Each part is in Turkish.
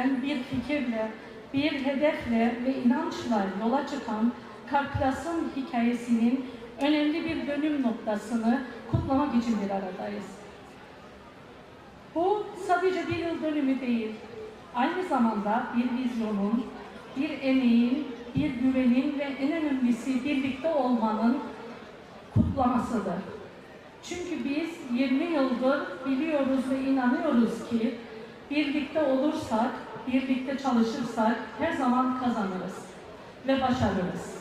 verilen bir fikirle, bir hedefle ve inançla yola çıkan Karplas'ın hikayesinin önemli bir dönüm noktasını kutlamak için bir aradayız. Bu sadece bir yıl dönümü değil, aynı zamanda bir vizyonun, bir emeğin, bir güvenin ve en önemlisi birlikte olmanın kutlamasıdır. Çünkü biz 20 yıldır biliyoruz ve inanıyoruz ki birlikte olursak, birlikte çalışırsak her zaman kazanırız ve başarırız.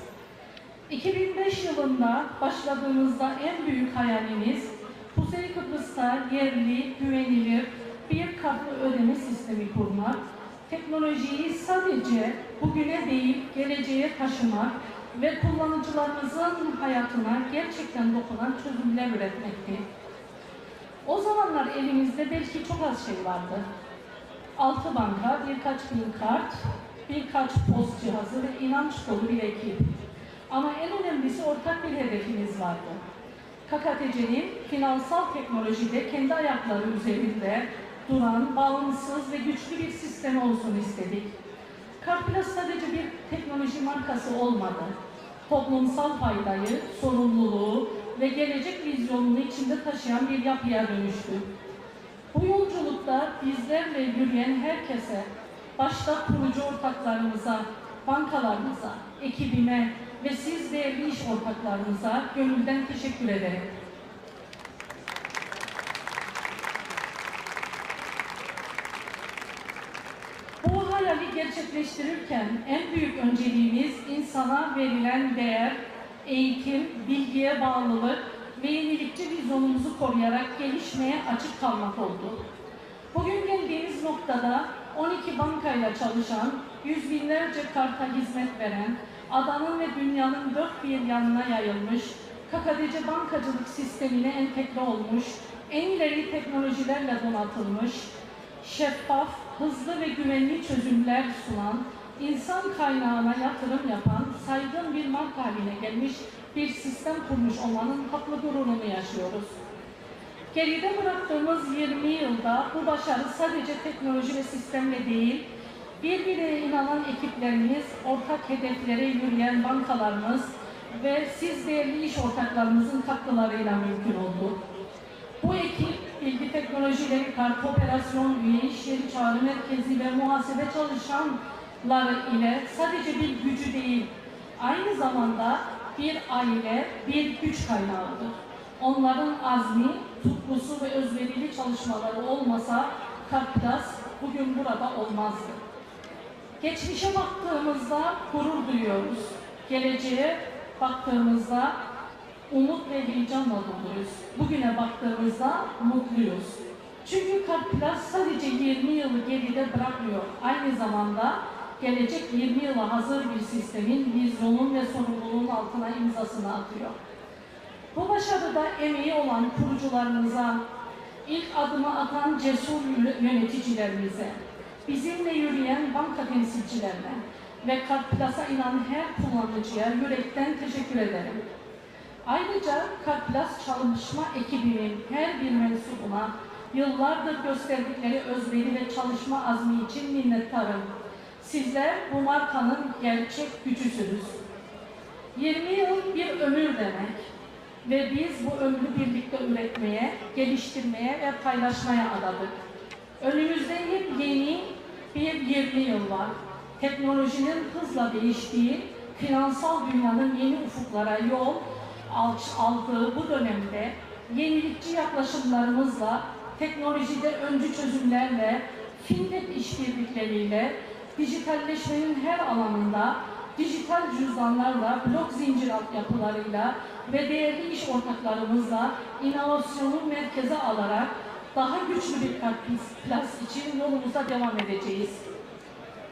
2005 yılında başladığımızda en büyük hayalimiz Kuzey Kıbrıs'ta yerli, güvenilir bir kartlı ödeme sistemi kurmak, teknolojiyi sadece bugüne değil geleceğe taşımak ve kullanıcılarımızın hayatına gerçekten dokunan çözümler üretmekti. O zamanlar elimizde belki çok az şey vardı. Altı banka, birkaç bin kart, birkaç post cihazı ve inanç dolu bir ekip. Ama en önemlisi ortak bir hedefimiz vardı. KKTC'nin finansal teknolojide kendi ayakları üzerinde duran, bağımsız ve güçlü bir sistem olsun istedik. Kartplas sadece bir teknoloji markası olmadı. Toplumsal faydayı, sorumluluğu ve gelecek vizyonunu içinde taşıyan bir yapıya dönüştü. Bu yolculukta bizlerle yürüyen herkese, başta kurucu ortaklarımıza, bankalarımıza, ekibime ve siz değerli iş ortaklarınıza gönülden teşekkür ederim. Bu hayali gerçekleştirirken en büyük önceliğimiz insana verilen değer, eğitim, bilgiye bağlılık ve yenilikçi vizyonumuzu koruyarak gelişmeye açık kalmak oldu. Bugün geldiğimiz noktada 12 bankayla çalışan, yüz binlerce karta hizmet veren, adanın ve dünyanın dört bir yanına yayılmış, KKDC bankacılık sistemine entegre olmuş, en ileri teknolojilerle donatılmış, şeffaf, hızlı ve güvenli çözümler sunan, insan kaynağına yatırım yapan, saygın bir marka haline gelmiş bir sistem kurmuş olmanın haklı gururunu yaşıyoruz. Geride bıraktığımız 20 yılda bu başarı sadece teknoloji ve sistemle değil, birbirine inanan ekiplerimiz, ortak hedeflere yürüyen bankalarımız ve siz değerli iş ortaklarımızın katkılarıyla mümkün oldu. Bu ekip bilgi teknolojileri, kart operasyon, üye iş çağrı merkezi ve muhasebe çalışanları ile sadece bir gücü değil, aynı zamanda bir aile, bir güç kaynağıdır. Onların azmi, tutkusu ve özverili çalışmaları olmasa Kartlas bugün burada olmazdı. Geçmişe baktığımızda gurur duyuyoruz. Geleceğe baktığımızda umut ve heyecanla doluyuz. Bugüne baktığımızda mutluyuz. Çünkü Kartplas sadece 20 yılı geride bırakmıyor. Aynı zamanda gelecek 20 yıla hazır bir sistemin vizyonun ve sorumluluğun altına imzasını atıyor. Bu başarıda emeği olan kurucularımıza, ilk adımı atan cesur yöneticilerimize, bizimle yürüyen banka temsilcilerine ve Kartplas'a inanan her kullanıcıya yürekten teşekkür ederim. Ayrıca Kartplas çalışma ekibinin her bir mensubuna yıllardır gösterdikleri özveri ve çalışma azmi için minnettarım. Sizler bu markanın gerçek gücüsünüz. 20 yıl bir ömür demek ve biz bu ömrü birlikte üretmeye, geliştirmeye ve paylaşmaya adadık. Önümüzde hep yeni bir 20 yıl var. Teknolojinin hızla değiştiği, finansal dünyanın yeni ufuklara yol aldığı bu dönemde yenilikçi yaklaşımlarımızla, teknolojide öncü çözümlerle, fintech işbirlikleriyle, dijitalleşmenin her alanında dijital cüzdanlarla, blok zincir yapılarıyla ve değerli iş ortaklarımızla inovasyonu merkeze alarak daha güçlü bir Kartplas için yolumuza devam edeceğiz.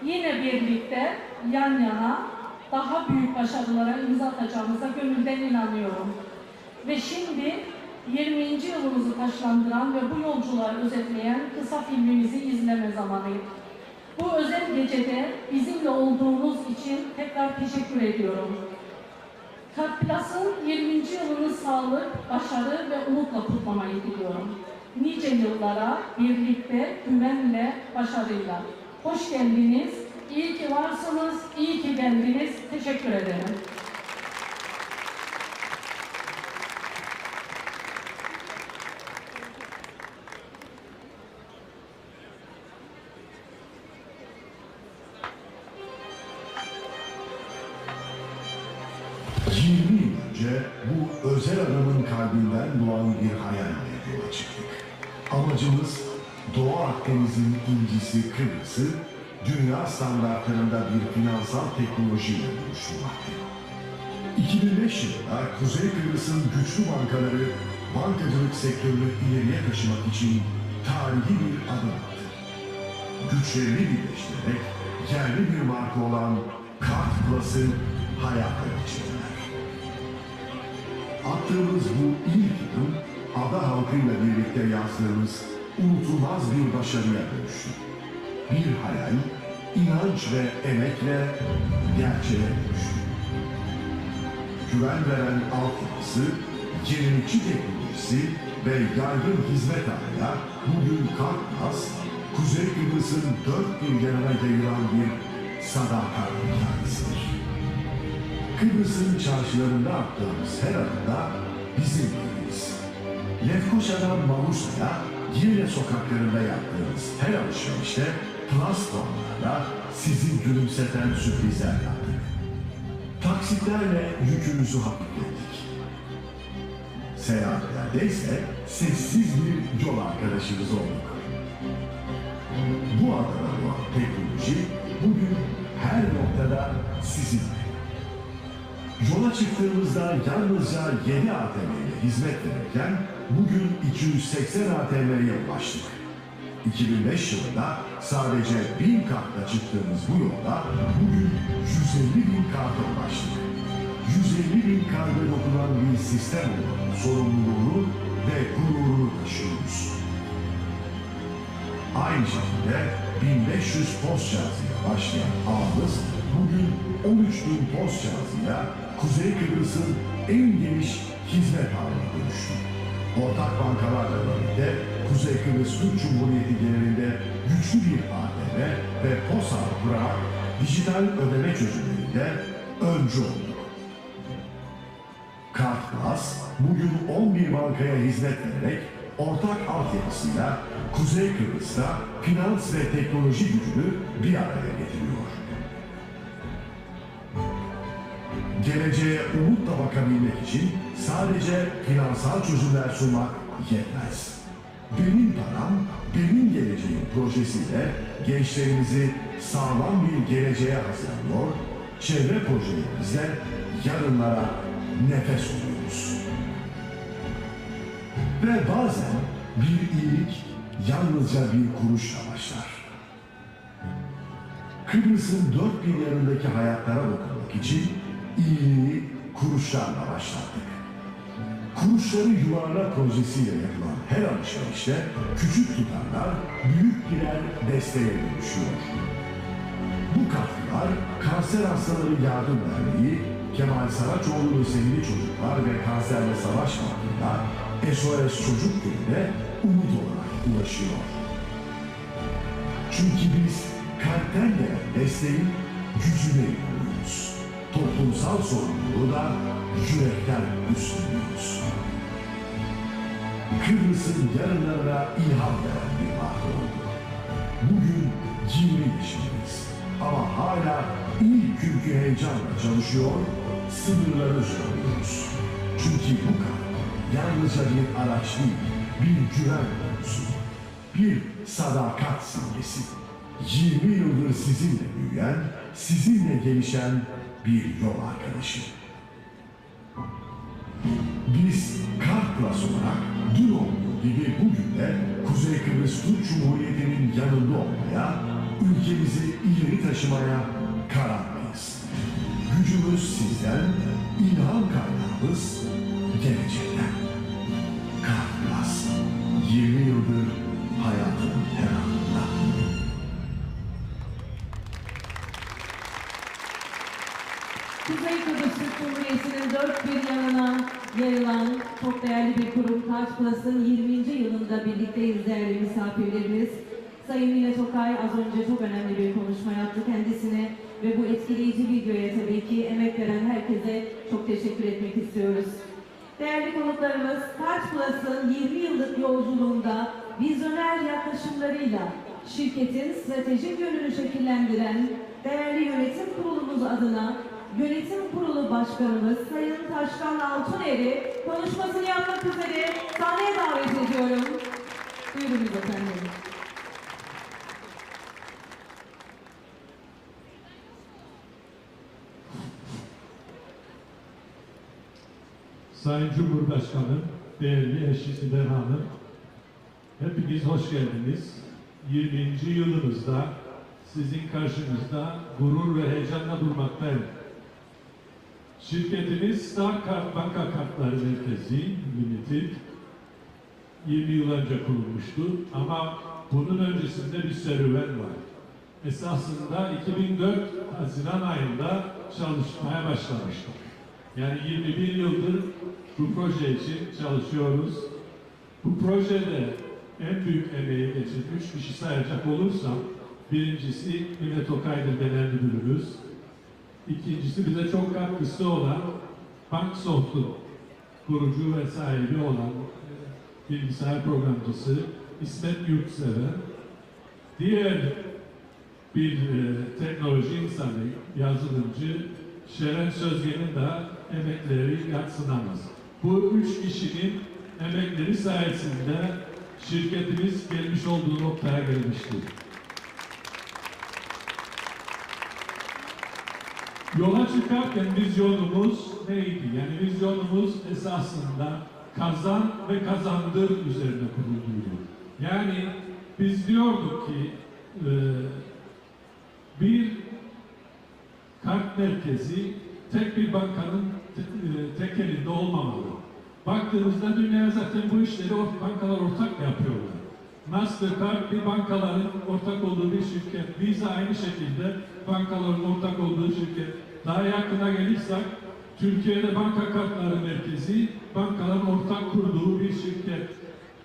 Yine birlikte yan yana daha büyük başarılara imza atacağımıza gönülden inanıyorum. Ve şimdi 20. yılımızı taşlandıran ve bu yolculuğa özetleyen kısa filmimizi izleme zamanıydı. Bu özel gecede bizimle olduğunuz için tekrar teşekkür ediyorum. Kartplas'ın 20. yılını sağlık, başarı ve umutla kutlamayı diliyorum. Nice yıllara birlikte, güvenle, başarıyla. Hoş geldiniz. İyi ki varsınız. iyi ki geldiniz. Teşekkür ederim. İncisi Kıbrıs'ı dünya standartlarında bir finansal teknolojiyle buluşturmaktı. 2005 yılında Kuzey Kıbrıs'ın güçlü bankaları bankacılık sektörünü ileriye taşımak için tarihi bir adım attı. Güçlerini birleştirerek yerli bir marka olan Kart Plus'ı hayata geçirdiler. Attığımız bu ilk adım ada halkıyla birlikte yazdığımız unutulmaz bir başarıya dönüştü. Bir hayal, inanç ve emekle gerçeğe dönüştü. Güven veren altyapısı, yenilikçi teknolojisi ve yaygın hizmet ağıyla bugün Kalkmaz, Kuzey Kıbrıs'ın dört bir yanına yayılan bir sadakat hikayesidir. Kıbrıs'ın çarşılarında attığımız her adımda bizim yerimiz. Lefkoşa'dan Mamusa'ya, Girne sokaklarında yaptığımız her alışverişte platformlarla sizin gülümseten sürprizler yaptık. Taksitlerle yükümüzü hafiflettik. Seyahatlerde ise sessiz bir yol arkadaşımız olduk. Bu adana doğan teknoloji bugün her noktada sizinle. Yola çıktığımızda yalnızca 7 ATM ile hizmet verirken bugün 280 ATM'ye ulaştık. 2005 yılında sadece 1000 kartla çıktığımız bu yolda bugün 150 bin karta ulaştık. 150 bin karda dokunan bir sistem olan sorumluluğunu ve gururunu taşıyoruz. Aynı şekilde 1500 post cihazıyla başlayan ağımız bugün 13 bin post cihazıyla Kuzey Kıbrıs'ın en geniş hizmet ağına dönüştü. Ortak bankalarla birlikte Kuzey Kıbrıs Türk Cumhuriyeti genelinde güçlü bir ATM ve POSA kurarak dijital ödeme çözümlerinde öncü olduk. Kart Plus bugün 11 bankaya hizmet vererek ortak altyapısıyla Kuzey Kıbrıs'ta finans ve teknoloji gücünü bir araya getiriyor. Geleceğe umutla bakabilmek için sadece finansal çözümler sunmak yetmez. Benim param, benim geleceğim projesiyle gençlerimizi sağlam bir geleceğe hazırlıyor, çevre projelerimizle yarınlara nefes oluyoruz. Ve bazen bir iyilik yalnızca bir kuruşla başlar. Kıbrıs'ın dört bir yanındaki hayatlara dokunmak için iyiliği kuruşlarla başlattık. Kuruşları yuvarlak projesiyle yapılan her alışverişte küçük tutarlar büyük birer desteğe dönüşüyor. Bu katkılar Kanser Hastaları Yardım Derneği, Kemal Saraçoğlu Özelli Çocuklar ve Kanserle Savaş Vakfı'na SOS Çocuk Köyü'ne umut olarak ulaşıyor. Çünkü biz kalpten gelen desteğin gücüne inanıyoruz. Toplumsal sorumluluğu da yürekten üstleniyoruz. Kıbrıs'ın yarınlarına ilham veren bir marka oldu. Bugün 20 yaşındayız. Ama hala ilk günkü heyecanla çalışıyor, sınırları zorluyoruz. Çünkü bu kart yalnızca bir araç değil, bir güven konusu. Bir sadakat simgesi. 20 yıldır sizinle büyüyen, sizinle gelişen bir yol arkadaşı. Biz Kart Plus olarak dün olduğu gibi bugün de Kuzey Kıbrıs Türk Cumhuriyeti'nin yanında olmaya, ülkemizi ileri taşımaya kararlıyız. Gücümüz sizden, ilham kaynağımız gelecekten. Kart Plus, 20 yıldır çok değerli bir kurum Kart Plus'ın 20. yılında birlikteyiz değerli misafirlerimiz. Sayın Mine Tokay az önce çok önemli bir konuşma yaptı kendisine ve bu etkileyici videoya tabii ki emek veren herkese çok teşekkür etmek istiyoruz. Değerli konuklarımız, Kart Plus'ın 20 yıllık yolculuğunda vizyoner yaklaşımlarıyla şirketin stratejik yönünü şekillendiren değerli yönetim kurulumuz adına Yönetim Kurulu Başkanımız Sayın Taşkan Altuner'i konuşmasını yapmak üzere sahneye davet ediyorum. Buyurunuz efendim. Sayın Cumhurbaşkanım, değerli eşi Sibel Hanım, hepiniz hoş geldiniz. 20. yılımızda sizin karşınızda gurur ve heyecanla durmaktayım. Şirketimiz Star Kart Banka Kartları Merkezi Limited 20 yıl önce kurulmuştu ama bunun öncesinde bir serüven var. Esasında 2004 Haziran ayında çalışmaya başlamıştık. Yani 21 yıldır bu proje için çalışıyoruz. Bu projede en büyük emeği geçirmiş kişi sayacak olursam birincisi Mine Tokay'dır genel müdürümüz. İkincisi bize çok katkısı olan Bank Soft'un kurucu ve sahibi olan e, bilgisayar programcısı İsmet Yurtsever. Diğer bir e, teknoloji insanı, yazılımcı Şeren Sözgen'in de emekleri yatsınamaz. Bu üç kişinin emekleri sayesinde şirketimiz gelmiş olduğu noktaya gelmiştir. Yola çıkarken vizyonumuz neydi? Yani vizyonumuz esasında kazan ve kazandır üzerine kuruluydu. Yani biz diyorduk ki e, bir kart merkezi tek bir bankanın e, tek elinde olmamalı. Baktığımızda dünya zaten bu işleri bankalar ortak yapıyorlar. Mastercard bir bankaların ortak olduğu bir şirket. Visa aynı şekilde bankaların ortak olduğu şirket. Daha yakına gelirsek Türkiye'de banka kartları merkezi bankaların ortak kurduğu bir şirket.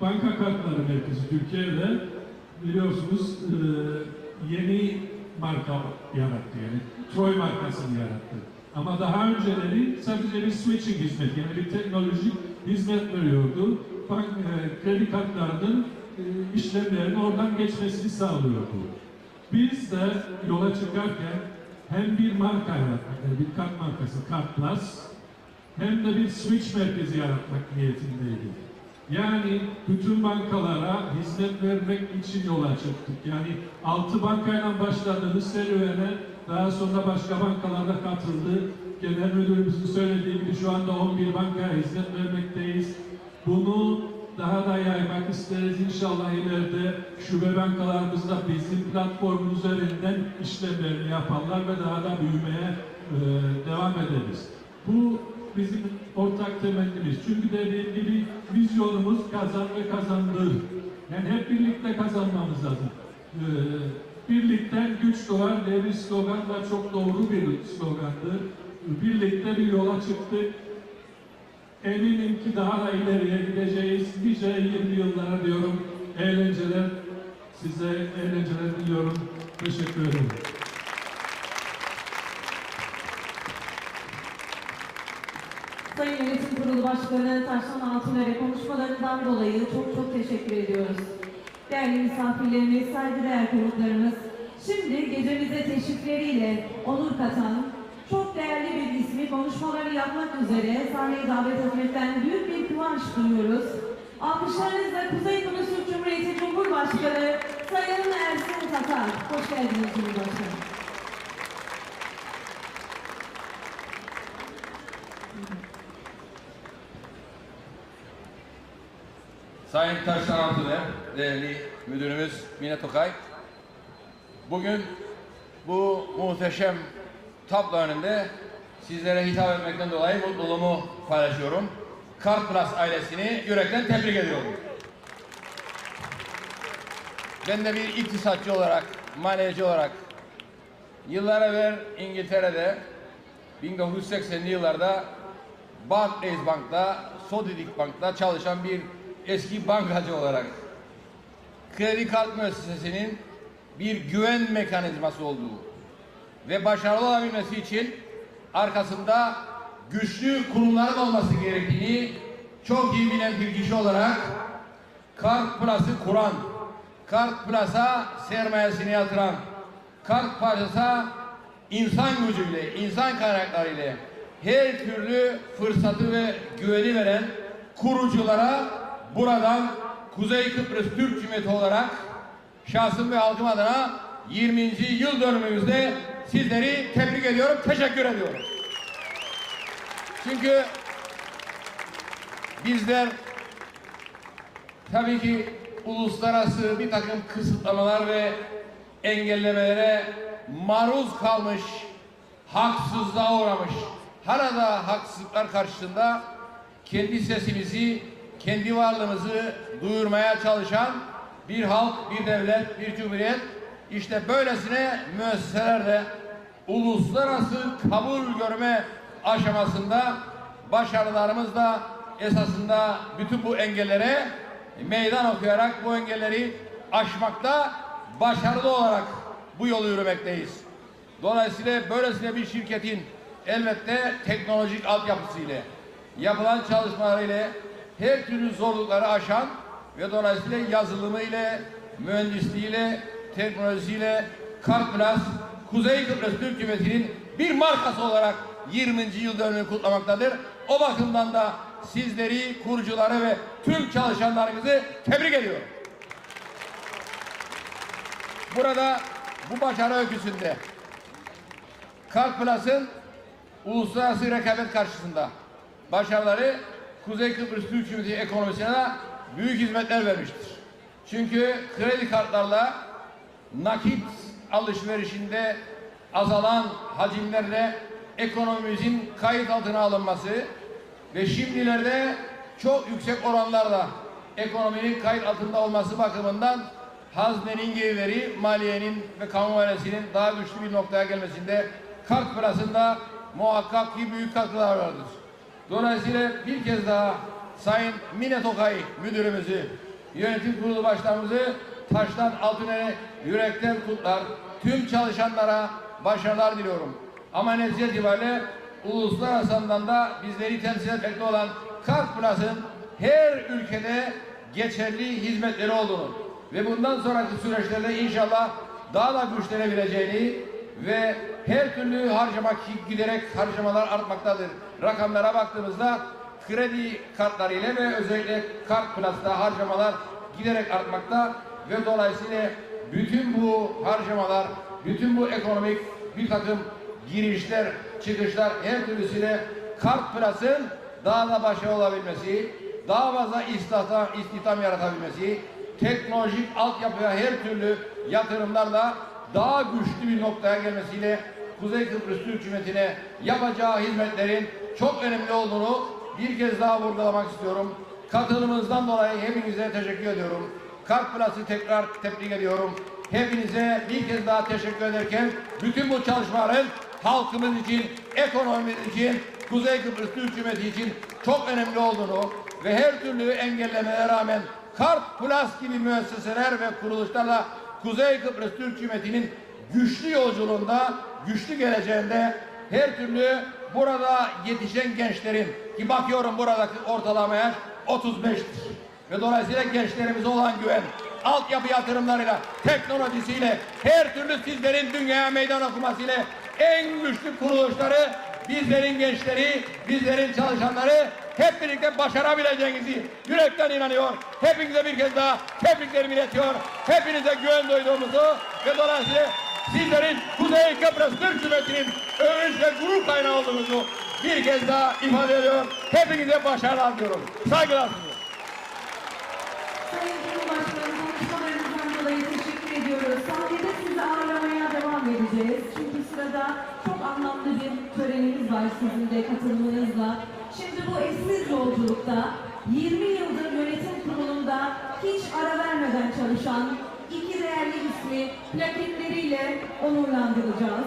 Banka kartları merkezi Türkiye'de biliyorsunuz e, yeni marka yarattı yani. Troy markasını yarattı. Ama daha önceleri sadece bir switching hizmet yani bir teknolojik hizmet veriyordu. Bank, e, kredi kartlarının e, işlemlerin oradan geçmesini sağlıyordu. Biz de yola çıkarken hem bir marka yaratmak, bir kart markası Kart Plus, hem de bir switch merkezi yaratmak niyetindeydik. Yani bütün bankalara hizmet vermek için yola çıktık. Yani altı bankayla başladığımız serüvene daha sonra başka bankalarda katıldı. Genel müdürümüzün söylediği gibi şu anda 11 bankaya hizmet vermekteyiz. Bunu daha da yaymak isteriz inşallah ileride şube bankalarımızda bizim platformun üzerinden işlemlerini yaparlar ve daha da büyümeye e, devam ederiz. Bu bizim ortak temennimiz. Çünkü dediğim gibi vizyonumuz kazan ve kazandır. Yani hep birlikte kazanmamız lazım. Ee, birlikten güç doğar diye bir slogan da çok doğru bir slogandır. Birlikte bir yola çıktık. Eminim ki daha da ileriye gideceğiz. Nice 20 yıllara diyorum. Eğlenceler, size eğlenceler diliyorum. Teşekkür ederim. Sayın Yönetim Kurulu Başkanı Taşlan Altuner'e konuşmalarından dolayı çok çok teşekkür ediyoruz. Değerli misafirlerimiz, saygıdeğer konuklarımız, şimdi gecemize teşrifleriyle onur katan çok değerli bir ismi konuşmaları yapmak üzere sahneye davet etmekten büyük bir kıvanç duyuyoruz. Alkışlarınızla Kuzey Kıbrıs Cumhuriyeti Cumhurbaşkanı Sayın Ersin Tatar. Hoş geldiniz Cumhurbaşkanı. Sayın Taşlan Altıner, değerli müdürümüz Mine Tokay. Bugün bu muhteşem tablo önünde sizlere hitap etmekten dolayı mutluluğumu paylaşıyorum. Kart Plus ailesini yürekten tebrik ediyorum. Ben de bir iktisatçı olarak, manevci olarak yıllar evvel İngiltere'de 1980'li yıllarda Barclays Bank'ta, Sodidik Bank'ta çalışan bir eski bankacı olarak kredi kart müessesesinin bir güven mekanizması olduğu ve başarılı olabilmesi için arkasında güçlü kurumların olması gerektiğini çok iyi bilen bir kişi olarak Kart Plus'ı kuran, Kart Plus'a sermayesini yatıran, Kart Plus'a insan gücüyle, insan kaynaklarıyla her türlü fırsatı ve güveni veren kuruculara buradan Kuzey Kıbrıs Türk Cumhuriyeti olarak şahsım ve halkım adına 20. yıl dönümümüzde sizleri tebrik ediyorum, teşekkür ediyorum. Çünkü bizler tabii ki uluslararası bir takım kısıtlamalar ve engellemelere maruz kalmış, haksızlığa uğramış, hala da haksızlıklar karşısında kendi sesimizi, kendi varlığımızı duyurmaya çalışan bir halk, bir devlet, bir cumhuriyet işte böylesine müesseselerde uluslararası kabul görme aşamasında başarılarımız da esasında bütün bu engellere meydan okuyarak bu engelleri aşmakta başarılı olarak bu yolu yürümekteyiz. Dolayısıyla böylesine bir şirketin elbette teknolojik altyapısıyla yapılan çalışmalarıyla her türlü zorlukları aşan ve dolayısıyla yazılımıyla, mühendisliğiyle, teknolojisiyle Kart Plus Kuzey Kıbrıs Türk Cumhuriyeti'nin bir markası olarak 20. yıl dönümünü kutlamaktadır. O bakımdan da sizleri, kurucuları ve tüm çalışanlarınızı tebrik ediyorum. Burada bu başarı öyküsünde Kart Plus'ın uluslararası rekabet karşısında başarıları Kuzey Kıbrıs Türk Cumhuriyeti ekonomisine büyük hizmetler vermiştir. Çünkü kredi kartlarla nakit alışverişinde azalan hacimlerle ekonomimizin kayıt altına alınması ve şimdilerde çok yüksek oranlarla ekonominin kayıt altında olması bakımından haznenin gelirleri, maliyenin ve kamu maliyesinin daha güçlü bir noktaya gelmesinde kart parasında muhakkak ki büyük katkılar vardır. Dolayısıyla bir kez daha Sayın Mine Tokay müdürümüzü, yönetim kurulu başkanımızı taştan altına yürekten kutlar. Tüm çalışanlara başarılar diliyorum. Ama netice itibariyle uluslararası anlamda bizleri temsil etmekte olan Kart Plus'ın her ülkede geçerli hizmetleri olduğunu ve bundan sonraki süreçlerde inşallah daha da güçlenebileceğini ve her türlü harcama giderek harcamalar artmaktadır. Rakamlara baktığımızda kredi kartlarıyla ve özellikle Kart Plus'ta harcamalar giderek artmakta ve dolayısıyla bütün bu harcamalar, bütün bu ekonomik bir takım girişler, çıkışlar her türlüsüyle Kart Plus'ın daha da başarılı olabilmesi, daha fazla istihdam, istihdam yaratabilmesi, teknolojik altyapıya her türlü yatırımlarla daha güçlü bir noktaya gelmesiyle Kuzey Kıbrıs Türk Cumhuriyeti'ne yapacağı hizmetlerin çok önemli olduğunu bir kez daha vurgulamak istiyorum. Katılımınızdan dolayı hepinize teşekkür ediyorum. Kart Plus'ı tekrar tebrik ediyorum. Hepinize bir kez daha teşekkür ederken bütün bu çalışmaların halkımız için, ekonomimiz için, Kuzey Kıbrıs Türk Cumhuriyeti için çok önemli olduğunu ve her türlü engellemelere rağmen Kart Plus gibi müesseseler ve kuruluşlarla Kuzey Kıbrıs Türk Cumhuriyeti'nin güçlü yolculuğunda, güçlü geleceğinde her türlü burada yetişen gençlerin ki bakıyorum buradaki ortalama yaş 35'tir. Ve dolayısıyla gençlerimize olan güven, altyapı yatırımlarıyla, teknolojisiyle, her türlü sizlerin dünyaya meydan okumasıyla en güçlü kuruluşları, bizlerin gençleri, bizlerin çalışanları hep birlikte başarabileceğinizi yürekten inanıyor. Hepinize bir kez daha tebriklerimi iletiyor. Hepinize güven duyduğumuzu ve dolayısıyla sizlerin Kuzey Kıbrıs Türk Cumhuriyeti'nin övünç ve gurur kaynağı olduğunuzu bir kez daha ifade ediyor. Hepinize başarılar diliyorum. Saygılar sunuyorum. Sayın Cumhurbaşkanı konuşmalarınızdan dolayı teşekkür ediyoruz. Sahnede sizi ağırlamaya devam edeceğiz. Çünkü sırada çok anlamlı bir törenimiz var sizin de katılımınızla. Şimdi bu eşsiz yolculukta 20 yıldır yönetim kurulunda hiç ara vermeden çalışan iki değerli ismi plaketleriyle onurlandıracağız.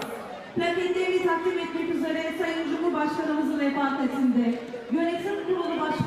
Plaketlerini takdim etmek üzere Sayın Cumhurbaşkanımızın refakatinde yönetim kurulu başkanı